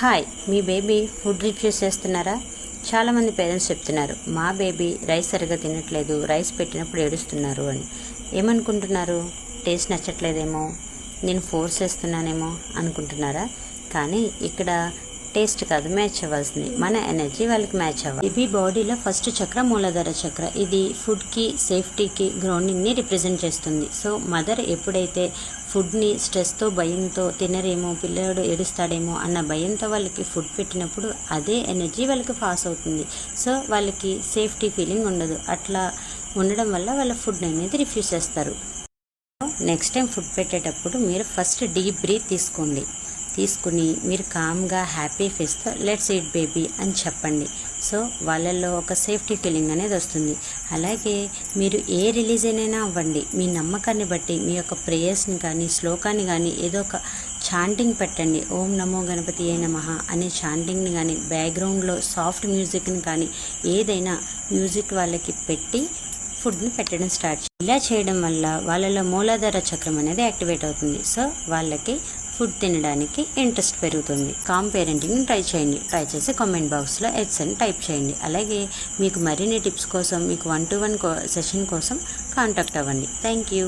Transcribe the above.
Hi మీ baby food refuse చేస్తున్నారా? చాలామంది పేరెంట్స్ చెప్తున్నారు మా బేబీ రైస్ సరిగా తినట్లేదు రైస్ పెట్టినప్పుడు ఏడుస్తున్నారు అని. ఏమనుకుంటున్నారు? టేస్ట్ నచ్చట్లేదేమో నేను ఫోర్స్ చేస్తున్నానేమో అనుకుంటున్నారా? కానీ ఇక్కడ టేస్ట్ కాదు మ్యాచ్ అవ్వాల్సింది. మన ఎనర్జీ వాళ్ళకి మ్యాచ్ అవ్వాలి. ఇది బాడీలో ఫస్ట్ చక్ర మూలాధార చక్ర. ఇది ఫుడ్కి సేఫ్టీకి గ్రౌండింగ్ని రిప్రజెంట్ చేస్తుంది. సో మదర్ ఎప్పుడైతే ఫుడ్ని స్ట్రెస్తో భయంతో తినరేమో పిల్లడు ఏడుస్తాడేమో అన్న భయంతో వాళ్ళకి ఫుడ్ పెట్టినప్పుడు అదే ఎనర్జీ వాళ్ళకి పాస్ అవుతుంది. సో వాళ్ళకి సేఫ్టీ ఫీలింగ్ ఉండదు. అట్లా ఉండడం వల్ల వాళ్ళ ఫుడ్ అనేది రిఫ్యూజ్ చేస్తారు. నెక్స్ట్ టైం ఫుడ్ పెట్టేటప్పుడు మీరు ఫస్ట్ డీప్ బ్రీత్ తీసుకోండి. తీసుకుని మీరు కామ్గా హ్యాపీ ఫేస్తో లెట్స్ ఈట్ బేబీ అని చెప్పండి. సో వాళ్ళల్లో ఒక సేఫ్టీ ఫీలింగ్ అనేది వస్తుంది. అలాగే మీరు ఏ రిలీజ్ అయినా అవ్వండి. మీ నమ్మకాన్ని బట్టి మీ యొక్క ప్రేయర్స్ని కానీ శ్లోకాన్ని కానీ ఏదో ఒక చాంటింగ్ పెట్టండి. ఓం నమో గణపతి ఏ నమ అనే చాంటింగ్ని కానీ బ్యాక్గ్రౌండ్లో సాఫ్ట్ మ్యూజిక్ని కానీ ఏదైనా మ్యూజిక్ వాళ్ళకి పెట్టి ఫుడ్ని పెట్టడం స్టార్ట్ ఇలా చేయడం వల్ల వాళ్ళలో మూలాధార చక్రం అనేది యాక్టివేట్ అవుతుంది. సో వాళ్ళకి ఫుడ్ తినడానికి ఇంట్రెస్ట్ పెరుగుతుంది. కామ్ పేరెంటింగ్ని ట్రై చేయండి. ట్రై చేసి కామెంట్ బాక్స్లో ఎట్స్ అని టైప్ చేయండి. అలాగే మీకు మరిన్ని టిప్స్ కోసం మీకు వన్ టు వన్ సెషన్ కోసం కాంటాక్ట్ అవ్వండి. Thank you